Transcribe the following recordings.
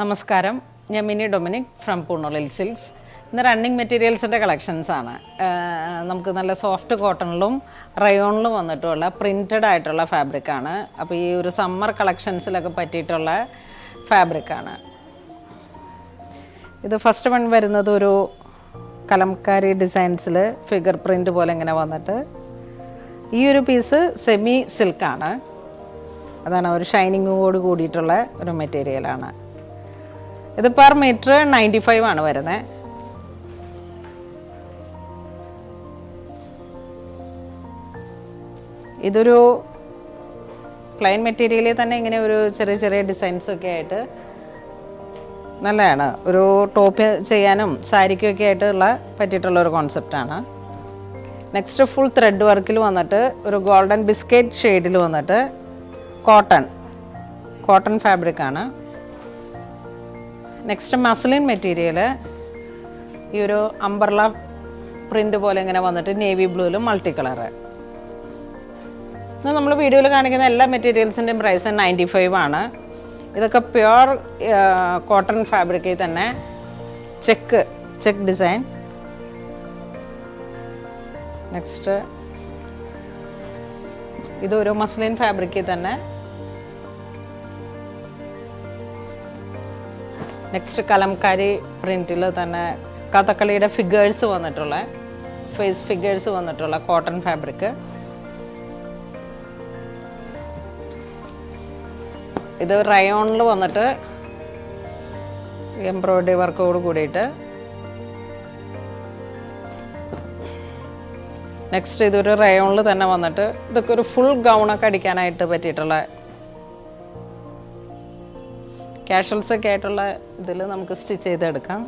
നമസ്കാരം. ഞാൻ Mini Dominic from പൂണോളിൽ സിൽക്സ് ഇന്ന് റണ്ണിങ് മെറ്റീരിയൽസിന്റെ കളക്ഷൻസ് ആണ് നമുക്ക് നല്ല സോഫ്റ്റ് കോട്ടണിലും റയോണിലും വന്നിട്ടുള്ള പ്രിന്റഡ് ആയിട്ടുള്ള ഫാബ്രിക്കാണ് അപ്പോൾ ഈ ഒരു സമ്മർ കളക്ഷൻസിലൊക്കെ പറ്റിയിട്ടുള്ള ഫാബ്രിക്കാണ് ഇത് ഫസ്റ്റ് വൺ വരുന്നത് ഒരു കലംകാരി ഡിസൈൻസിൽ ഫിഗർ പ്രിന്റ് പോലെ ഇങ്ങനെ വന്നിട്ട്. ഈ ഒരു പീസ് സെമി സിൽക്കാണ് അതാണ് ഒരു ഷൈനിങ്ങോട് കൂടിയിട്ടുള്ള ഒരു മെറ്റീരിയലാണ് ഇത് പെർ മീറ്റർ നയന്റി ഫൈവ് ആണ് വരുന്നത് ഇതൊരു പ്ലെയിൻ മെറ്റീരിയലിൽ തന്നെ ഇങ്ങനെ ഒരു ചെറിയ ചെറിയ ഡിസൈൻസ് ഒക്കെ ആയിട്ട് നല്ലതാണ്. ഒരു ടോപ്പ് ചെയ്യാനും സാരിക്കും ഒക്കെ ആയിട്ടുള്ള പറ്റിയിട്ടുള്ള ഒരു കോൺസെപ്റ്റാണ് നെക്സ്റ്റ് ഫുൾ ത്രെഡ് വർക്കിൽ വന്നിട്ട് ഒരു ഗോൾഡൻ ബിസ്ക്കറ്റ് ഷെയ്ഡിൽ വന്നിട്ട് കോട്ടൺ കോട്ടൺ ഫാബ്രിക് ആണ്. നെക്സ്റ്റ് മസ്ലിൻ മെറ്റീരിയൽ ഈ ഒരു അംബർല പ്രിന്റ് പോലെ ഇങ്ങനെ വന്നിട്ട് നേവി ബ്ലൂവിലും മൾട്ടി കളറ് ഇന്ന് നമ്മൾ വീഡിയോയിൽ കാണിക്കുന്ന എല്ലാ മെറ്റീരിയൽസിന്റെയും പ്രൈസ് നയന്റി ഫൈവ് ആണ്. ഇതൊക്കെ പ്യുവർ കോട്ടൺ ഫാബ്രിക്കിൽ തന്നെ ചെക്ക് ചെക്ക് ഡിസൈൻ നെക്സ്റ്റ് ഇതൊരു മസ്ലിൻ ഫാബ്രിക്കിൽ തന്നെ നെക്സ്റ്റ് കലംകാരി പ്രിന്റിൽ തന്നെ കഥകളിയുടെ ഫിഗേഴ്സ് വന്നിട്ടുള്ള ഫേസ് ഫിഗേഴ്സ് വന്നിട്ടുള്ള കോട്ടൺ ഫാബ്രിക് ഇത് റയോണിൽ വന്നിട്ട് എംബ്രോയ്ഡറി വർക്കോട് കൂടിയിട്ട്. നെക്സ്റ്റ് ഇതൊരു റയോണിൽ തന്നെ വന്നിട്ട് ഇതൊക്കെ ഒരു ഫുൾ ഗൗണൊക്കെ അടിക്കാനായിട്ട് പറ്റിയിട്ടുള്ള കാഷ്വൽസ് ഒക്കെ ആയിട്ടുള്ള ഇതിൽ നമുക്ക് സ്റ്റിച്ച് ചെയ്തെടുക്കാം.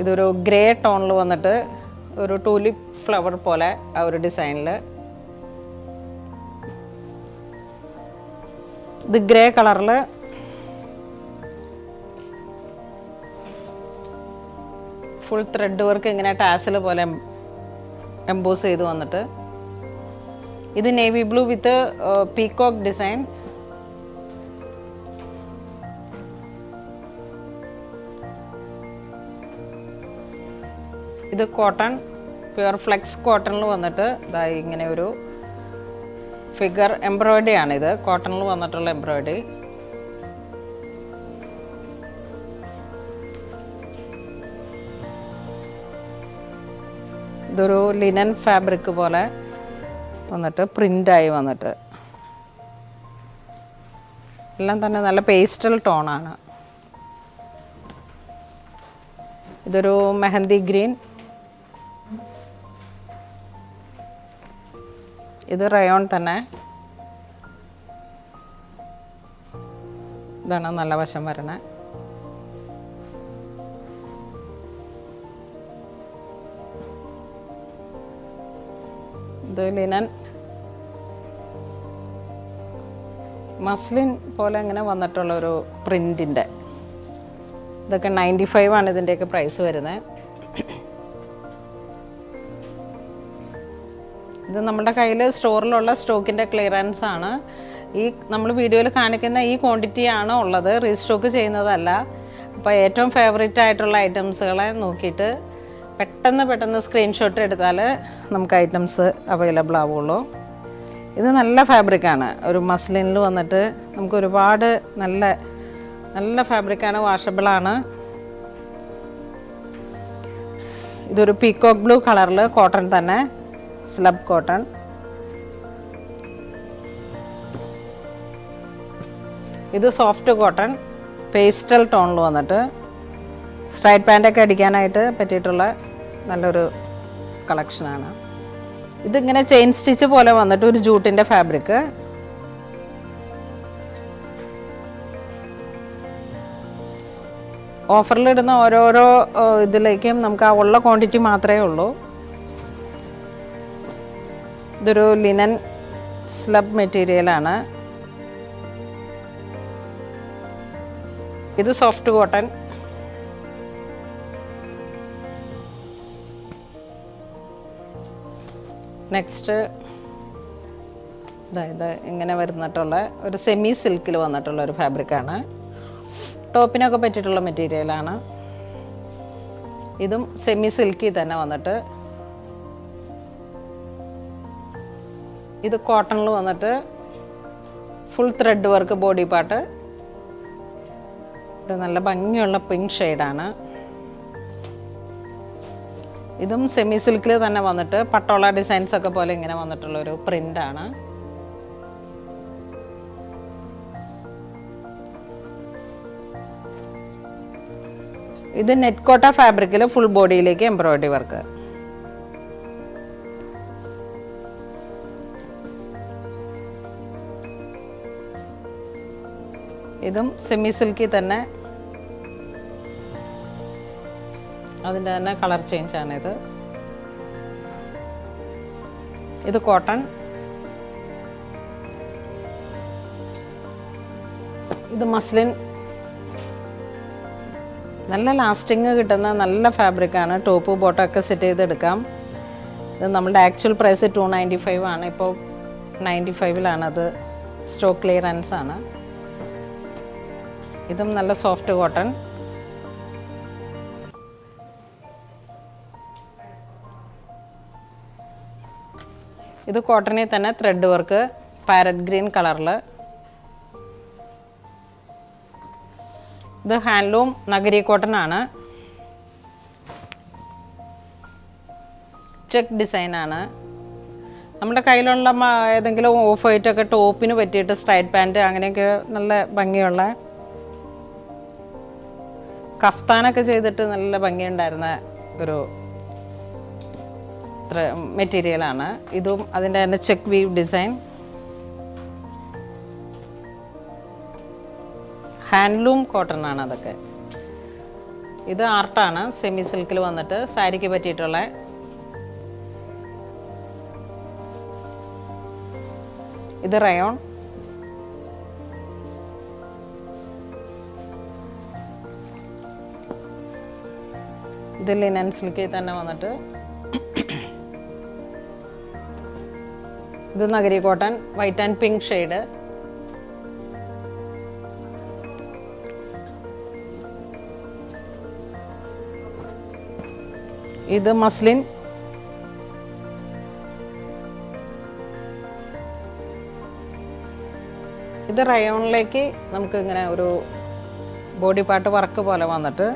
ഇതൊരു ഗ്രേ ടോണിൽ വന്നിട്ട് ഒരു ടൂലിപ്പ് ഫ്ലവർ പോലെ ആ ഒരു ഡിസൈനിൽ. ഇത് ഗ്രേ കളറിൽ ഫുൾ ത്രെഡ് വർക്ക് ഇങ്ങനെ ടാസിൽ പോലെ എംബോസ് ചെയ്ത് വന്നിട്ട് ഇത് navy blue with peacock design ഇത് കോട്ടൺ പ്യുവർ ഫ്ലെക്സ് കോട്ടണിൽ വന്നിട്ട് ഇതാ ഇങ്ങനെ ഒരു ഫിഗർ എംബ്രോയിഡറി ഇത്. കോട്ടണിൽ വന്നിട്ടുള്ള എംബ്രോയിഡറി ഇതൊരു ലിനൻ ഫാബ്രിക് പോലെ. വന്നിട്ട് പ്രിന്റായി വന്നിട്ട്. എല്ലാം തന്നെ നല്ല പേസ്റ്റൽ ടോണാണ്. ഇതൊരു മെഹന്തി ഗ്രീൻ. ഇത് റയോൺ തന്നെ. ഇതാണ് നല്ല വശം വരണേ. ഇത് ലിനൻ. മസ്ലിൻ പോലെ ഇങ്ങനെ വന്നിട്ടുള്ള ഒരു പ്രിന്റിന്റെ ഇതൊക്കെ നയന്റി ഫൈവ് ആണ് ഇതിന്റെയൊക്കെ പ്രൈസ് വരുന്നത് ഇത് നമ്മുടെ കയ്യിൽ സ്റ്റോറിലുള്ള സ്റ്റോക്കിന്റെ ക്ലിയറൻസ് ആണ്. ഈ നമ്മൾ വീഡിയോയിൽ കാണിക്കുന്ന ഈ ക്വാണ്ടിറ്റി ആണ് ഉള്ളത്. റീസ്റ്റോക്ക് ചെയ്യുന്നതല്ല. അപ്പോൾ ഏറ്റവും ഫേവറേറ്റ് ആയിട്ടുള്ള ഐറ്റംസുകളെ നോക്കിയിട്ട് പെട്ടെന്ന് പെട്ടെന്ന് സ്ക്രീൻഷോട്ട് എടുത്താൽ നമുക്ക് ഐറ്റംസ് അവൈലബിൾ ആവുള്ളൂ. ഇത് നല്ല ഫാബ്രിക്കാണ് ഒരു മസ്ലിനിൽ വന്നിട്ട് നമുക്ക് ഒരുപാട് നല്ല നല്ല ഫാബ്രിക്കാണ് വാഷബിളാണ് ഇതൊരു പീക്കോക്ക് ബ്ലൂ കളറിൽ കോട്ടൺ തന്നെ സ്ലബ് കോട്ടൺ ഇത് സോഫ്റ്റ് കോട്ടൺ പേസ്റ്റൽ ടോണിൽ വന്നിട്ട് സ്ട്രൈറ്റ് പാന്റൊക്കെ അടിക്കാനായിട്ട് പറ്റിയിട്ടുള്ള നല്ലൊരു കളക്ഷനാണ് ഇതിങ്ങനെ ചെയിൻ സ്റ്റിച്ച് പോലെ വന്നിട്ട് ഒരു ജൂട്ടിന്റെ ഫാബ്രിക്. ഓഫറിലിടുന്ന ഓരോരോ ഇതിലേക്കും നമുക്ക് ആ ഉള്ള ക്വാണ്ടിറ്റി മാത്രമേ ഉള്ളൂ. ഇതൊരു ലിനൻ സ്ലബ് മെറ്റീരിയലാണ് ഇത് സോഫ്റ്റ് കോട്ടൺ നെക്സ്റ്റ് അതായത് ഇങ്ങനെ വരുന്നിട്ടുള്ള ഒരു സെമി സിൽക്കിൽ വന്നിട്ടുള്ള ഒരു ഫാബ്രിക്കാണ് ടോപ്പിനൊക്കെ പറ്റിയിട്ടുള്ള മെറ്റീരിയലാണ് ഇതും സെമി സിൽക്കിൽ തന്നെ വന്നിട്ട് ഇത് കോട്ടണിൽ വന്നിട്ട് full thread work body part ഒരു നല്ല ഭംഗിയുള്ള പിങ്ക് ഷെയ്ഡാണ് ഇതും സെമി സിൽക്കിൽ തന്നെ വന്നിട്ട് പട്ടോള ഡിസൈൻസ് ഒക്കെ പോലെ ഇങ്ങനെ വന്നിട്ടുള്ള ഒരു പ്രിന്റ് ആണ്. ഇത് നെറ്റ് കോട്ട ഫാബ്രിക്കിൽ ഫുൾ ബോഡിയിലേക്ക് എംബ്രോയിഡറി വർക്ക് ഇതും സെമി സിൽക്കിൽ തന്നെ അതിന്റെ തന്നെ കളർ ചേഞ്ച് ആണ് ഇത്. കോട്ടൺ. ഇത് മസ്ലിൻ. നല്ല ലാസ്റ്റിങ് കിട്ടുന്ന നല്ല ഫാബ്രിക്കാണ് ടോപ്പ് ബോട്ടമൊക്കെ സെറ്റ് ചെയ്തെടുക്കാം. ഇത് നമ്മുടെ actual price two ninety five ആണ്. ഇപ്പോൾ നയന്റി ഫൈവിലാണ് അത്. സ്റ്റോക്ക് ക്ലിയറൻസ് ആണ്. ഇതും നല്ല സോഫ്റ്റ് കോട്ടൺ ഇത് കോട്ടണിൽ തന്നെ ത്രെഡ് വർക്ക് പാരറ്റ് ഗ്രീൻ കളറിൽ ഇത് ഹാൻഡ്ലൂം നഗരി കോട്ടൺ ആണ് ചെക്ക് ഡിസൈൻ ആണ്. നമ്മുടെ കയ്യിലുള്ള ഏതെങ്കിലും ഓഫ് വൈറ്റ് ഒക്കെ ടോപ്പിന് പറ്റിയിട്ട് സ്ട്രൈറ്റ് പാന്റ് അങ്ങനെയൊക്കെ നല്ല ഭംഗിയുള്ള കഫ്താനൊക്കെ ചെയ്തിട്ട് നല്ല ഭംഗിയുണ്ടായിരുന്ന ഒരു മെറ്റീരിയലാണ് ഇതും അതിന്റെ തന്നെ check weave design handloom cotton ആണ് അതൊക്കെ. ഇത് ആർട്ടാണ് സെമി സിൽക്കിൽ വന്നിട്ട് സാരിക്ക് പറ്റിയിട്ടുള്ള ഇത് റയോൺ ഇത് ലിനൻ സിൽക്കിൽ തന്നെ വന്നിട്ട് ഇത് നഗരി cotton white and pink shade ഇത് മസ്ലിൻ ഇത് റയോണിലേക്ക് നമുക്ക് ഇങ്ങനെ ഒരു ബോഡി പാർട്ട് വർക്ക് പോലെ വന്നിട്ട്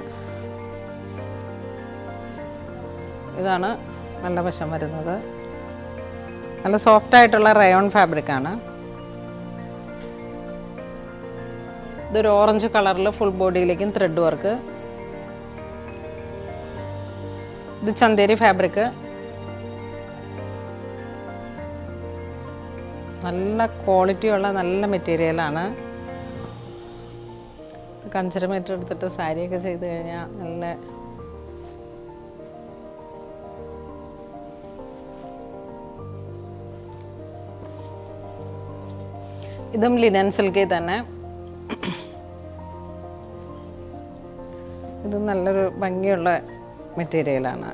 ഇതാണ് നല്ല വശം വരുന്നത്. നല്ല സോഫ്റ്റ് ആയിട്ടുള്ള റയോൺ ഫാബ്രിക് ആണ്. ഇതൊരു ഓറഞ്ച് കളറിൽ ഫുൾ ബോഡിയിലേക്കും ത്രെഡ് വർക്ക് ഇത് ചന്തേരി ഫാബ്രിക് നല്ല ക്വാളിറ്റിയുള്ള നല്ല മെറ്റീരിയലാണ് കഞ്ചര മീറ്റർ എടുത്തിട്ട് സാരിയൊക്കെ ചെയ്ത് കഴിഞ്ഞാൽ നല്ല ഇതും ലിനൻ സിൽക്കിൽ തന്നെ. ഇത് നല്ലൊരു ഭംഗിയുള്ള മെറ്റീരിയലാണ്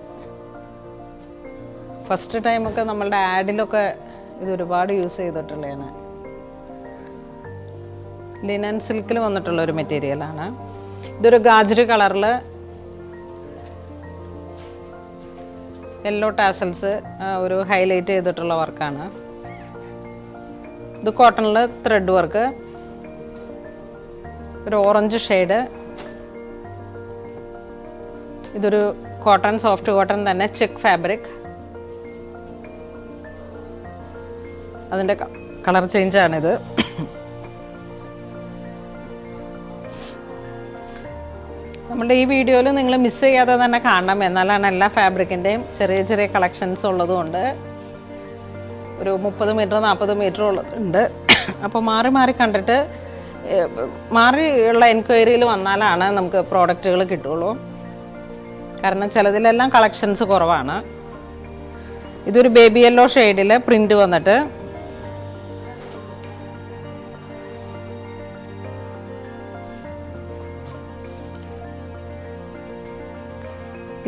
ഫസ്റ്റ് ടൈമൊക്കെ നമ്മളുടെ ആഡിലൊക്കെ ഇത് ഒരുപാട് യൂസ് ചെയ്തിട്ടുള്ളതാണ്. ലിനൻ സിൽക്കിൽ വന്നിട്ടുള്ള ഒരു മെറ്റീരിയലാണ് ഇതൊരു ഗാജറി കളറിൽ യെല്ലോ ടാസൽസ് ഒരു ഹൈലൈറ്റ് ചെയ്തിട്ടുള്ള വർക്കാണ് ഇത് കോട്ടണിൽ ത്രെഡ് വർക്ക് ഒരു ഓറഞ്ച് ഷെയ്ഡ് ഇതൊരു കോട്ടൺ സോഫ്റ്റ് കോട്ടൺ തന്നെ ചെക്ക് ഫാബ്രിക് അതിന്റെ കളർ ചേഞ്ചാണിത് നമ്മുടെ ഈ വീഡിയോയിൽ നിങ്ങൾ മിസ് ചെയ്യാതെ തന്നെ കാണണം. എന്നാലാണ് എല്ലാ ഫാബ്രിക്കിന്റെയും ചെറിയ ചെറിയ കളക്ഷൻസ് ഉള്ളതുകൊണ്ട്. ഒരു മുപ്പത് മീറ്റർ നാൽപ്പത് മീറ്റർ ഉള്ളതുണ്ട് അപ്പോൾ മാറി മാറി കണ്ടിട്ട് മാറിയുള്ള എൻക്വയറിയിൽ വന്നാലാണ് നമുക്ക് പ്രോഡക്റ്റുകൾ കിട്ടുള്ളൂ. കാരണം ചിലതിലെല്ലാം കളക്ഷൻസ് കുറവാണ്. ഇതൊരു ബേബി യെല്ലോ ഷെയ്ഡിൽ പ്രിന്റ് വന്നിട്ട്.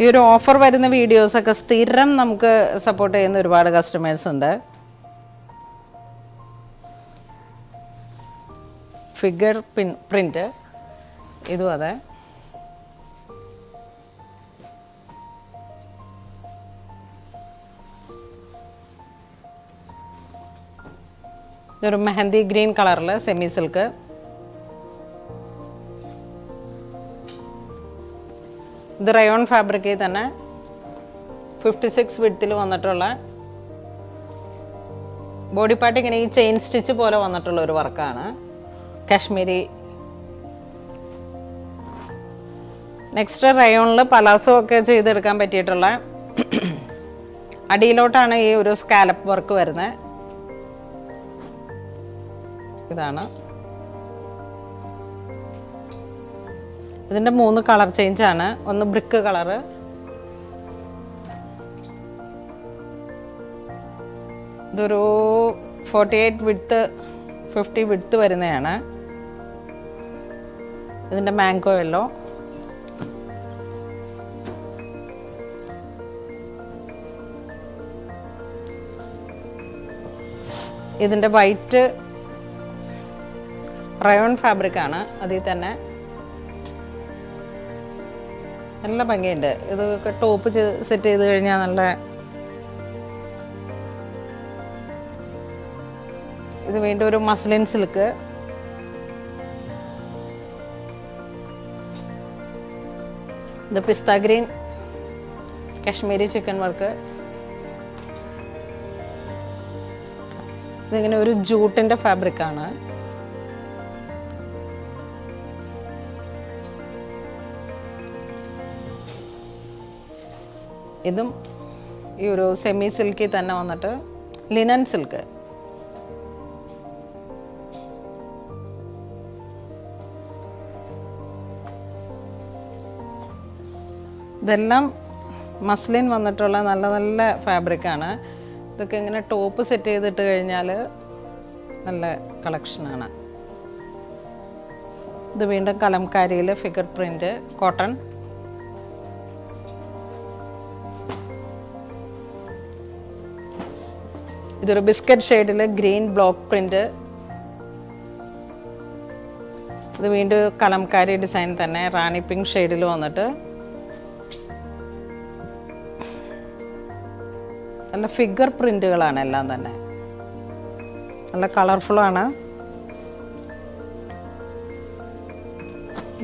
ഈ ഒരു ഓഫർ വരുന്ന വീഡിയോസൊക്കെ സ്ഥിരം നമുക്ക് സപ്പോർട്ട് ചെയ്യുന്ന ഒരുപാട് കസ്റ്റമേഴ്സ് ഉണ്ട്. ഫിഗർ പിൻ പ്രിന്റ് ഇതും അതെ. ഇതൊരു മെഹന്തി ഗ്രീൻ കളറിൽ സെമി സിൽക്ക് ഇത് റയോൺ ഫാബ്രിക്കിൽ തന്നെ ഫിഫ്റ്റി സിക്സ് വിഡ്ത്തിൽ വന്നിട്ടുള്ള ബോഡി പാർട്ട് ഇങ്ങനെ ഈ ചെയിൻ സ്റ്റിച്ച് പോലെ വന്നിട്ടുള്ള ഒരു വർക്കാണ് കാശ്മീരി. നെക്സ്റ്റ് റയോണിൽ പലാസോ ഒക്കെ ചെയ്തെടുക്കാൻ പറ്റിയിട്ടുള്ള അടിയിലോട്ടാണ് ഈ ഒരു സ്കാലപ്പ് വർക്ക് വരുന്നത് ഇതാണ്. ഇതിന്റെ മൂന്ന് കളർ ചേഞ്ച് ആണ്. ഒന്ന് ബ്രിക്ക് കളറ് ഇതൊരു forty eight width fifty width വരുന്നതാണ്. ഇതിന്റെ മാംഗോ യെല്ലോ ഇതിന്റെ വൈറ്റ് റയോൺ ഫാബ്രിക് ആണ് അതിൽ തന്നെ. നല്ല ഭംഗിയുണ്ട്. ഇതൊക്കെ ടോപ്പ് സെറ്റ് ചെയ്ത് കഴിഞ്ഞാൽ നല്ല ഇത് വീണ്ടും ഒരു മസ്ലിൻ സിൽക്ക് ഇത് പിസ്ത ഗ്രീൻ കാശ്മീരി ചിക്കൻ വർക്ക്. ഇതിങ്ങനെ ഒരു ജൂട്ടിന്റെ ഫാബ്രിക്കാണ് ഇതും ഈ ഒരു സെമി സിൽക്കിൽ തന്നെ വന്നിട്ട് ലിനൻ സിൽക്ക് ഇതെല്ലാം മസ്ലിൻ വന്നിട്ടുള്ള നല്ല നല്ല ഫാബ്രിക്കാണ് ഇതൊക്കെ ഇങ്ങനെ ടോപ്പ് സെറ്റ് ചെയ്തിട്ട് കഴിഞ്ഞാൽ നല്ല കളക്ഷനാണ് ഇത് വീണ്ടും കലംകാരിയിൽ ഫിഗർ പ്രിന്റ് കോട്ടൺ ഇതൊരു ബിസ്ക്കറ്റ് ഷെയ്ഡിൽ ഗ്രീൻ ബ്ലോക്ക് പ്രിന്റ് ഇത് വീണ്ടും കലംകാരി ഡിസൈൻ തന്നെ റാണി പിങ്ക് ഷെയ്ഡിൽ വന്നിട്ട് നല്ല ഫിഗർ പ്രിന്റുകളാണ് എല്ലാം തന്നെ. നല്ല കളർഫുള്ളാണ്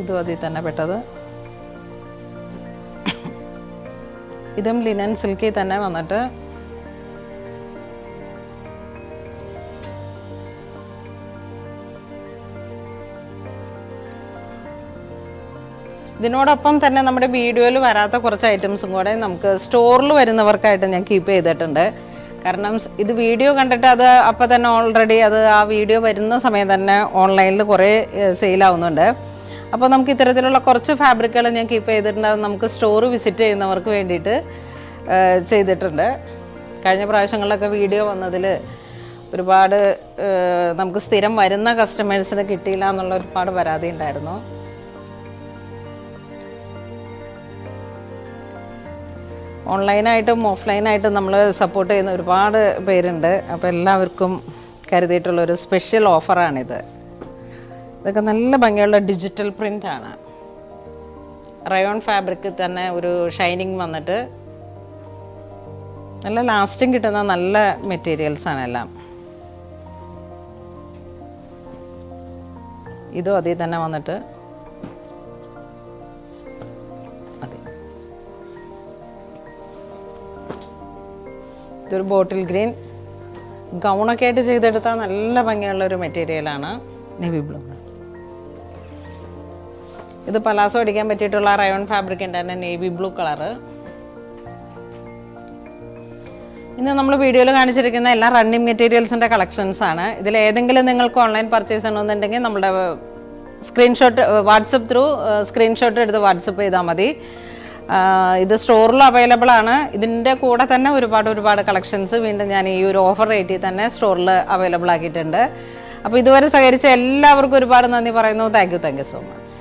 ഇതും അതിൽ തന്നെ പെട്ടത്. ഇതും ലിനൻ സിൽക്കിൽ തന്നെ വന്നിട്ട് ഇതിനോടൊപ്പം തന്നെ നമ്മുടെ വീഡിയോയിൽ വരാത്ത കുറച്ച് ഐറ്റംസും കൂടെ നമുക്ക് സ്റ്റോറിൽ വരുന്നവർക്കായിട്ട് ഞാൻ കീപ്പ് ചെയ്തിട്ടുണ്ട്. കാരണം ഇത് വീഡിയോ കണ്ടിട്ട് അത് അപ്പം തന്നെ ഓൾറെഡി അത് ആ വീഡിയോ വരുന്ന സമയം തന്നെ ഓൺലൈനിൽ കുറേ സെയിലാവുന്നുണ്ട് അപ്പോൾ നമുക്ക് ഇത്തരത്തിലുള്ള കുറച്ച് ഫാബ്രിക്കുകൾ ഞാൻ കീപ്പ് ചെയ്തിട്ടുണ്ട്. അത് നമുക്ക് സ്റ്റോർ വിസിറ്റ് ചെയ്യുന്നവർക്ക് വേണ്ടിയിട്ട് ചെയ്തിട്ടുണ്ട്. കഴിഞ്ഞ പ്രാവശ്യങ്ങളിലൊക്കെ വീഡിയോ വന്നതിൽ ഒരുപാട് നമുക്ക് സ്ഥിരം വരുന്ന കസ്റ്റമേഴ്സിന് കിട്ടിയില്ല എന്നുള്ള ഒരുപാട് പരാതി ഉണ്ടായിരുന്നു. ഓൺലൈനായിട്ടും ഓഫ്ലൈനായിട്ടും നമ്മൾ സപ്പോർട്ട് ചെയ്യുന്ന ഒരുപാട് പേരുണ്ട്. അപ്പോൾ എല്ലാവർക്കും കരുതിയിട്ടുള്ള ഒരു സ്പെഷ്യൽ ഓഫറാണിത്. ഇതൊക്കെ നല്ല ഭംഗിയുള്ള ഡിജിറ്റൽ പ്രിന്റാണ് റയോൺ ഫാബ്രിക് തന്നെ ഒരു ഷൈനിങ് വന്നിട്ട് നല്ല ലാസ്റ്റിംഗ് കിട്ടുന്ന നല്ല മെറ്റീരിയൽസാണ് എല്ലാം. ഇതും അതിൽ തന്നെ വന്നിട്ട് ഇതൊരു ബോട്ടിൽ ഗ്രീൻ. ഗൗണൊക്കെ ആയിട്ട് ചെയ്തെടുത്താൽ നല്ല ഭംഗിയുള്ള ഒരു മെറ്റീരിയലാണ് നെവി ബ്ലൂ ഇത് പലാസോ അടിക്കാൻ പറ്റിയിട്ടുള്ള റയോൺ ഫാബ്രിക്കിന്റെ തന്നെ നേവി ബ്ലൂ കളർ ഇന്ന് നമ്മൾ വീഡിയോയിൽ കാണിച്ചിരിക്കുന്ന എല്ലാ റണ്ണിങ് മെറ്റീരിയൽസിന്റെ കളക്ഷൻസ് ആണ്. ഇതിൽ ഏതെങ്കിലും നിങ്ങൾക്ക് ഓൺലൈൻ പർച്ചേസ് ചെയ്യണമെന്നുണ്ടെങ്കിൽ നമ്മുടെ സ്ക്രീൻഷോട്ട് വാട്സപ്പ് ത്രൂ സ്ക്രീൻഷോട്ട് എടുത്ത് വാട്സപ്പ് ചെയ്താൽ മതി. ഇത് സ്റ്റോറിൽ അവൈലബിൾ ആണ്. ഇതിന്റെ കൂടെ തന്നെ ഒരുപാട് ഒരുപാട് കളക്ഷൻസ് വീണ്ടും ഞാൻ ഈ ഒരു ഓഫർ റേറ്റിൽ തന്നെ സ്റ്റോറിൽ അവൈലബിൾ ആക്കിയിട്ടുണ്ട്. അപ്പോൾ ഇതുവരെ സഹകരിച്ച എല്ലാവർക്കും ഒരുപാട് നന്ദി പറയുന്നു. Thank you thank you so much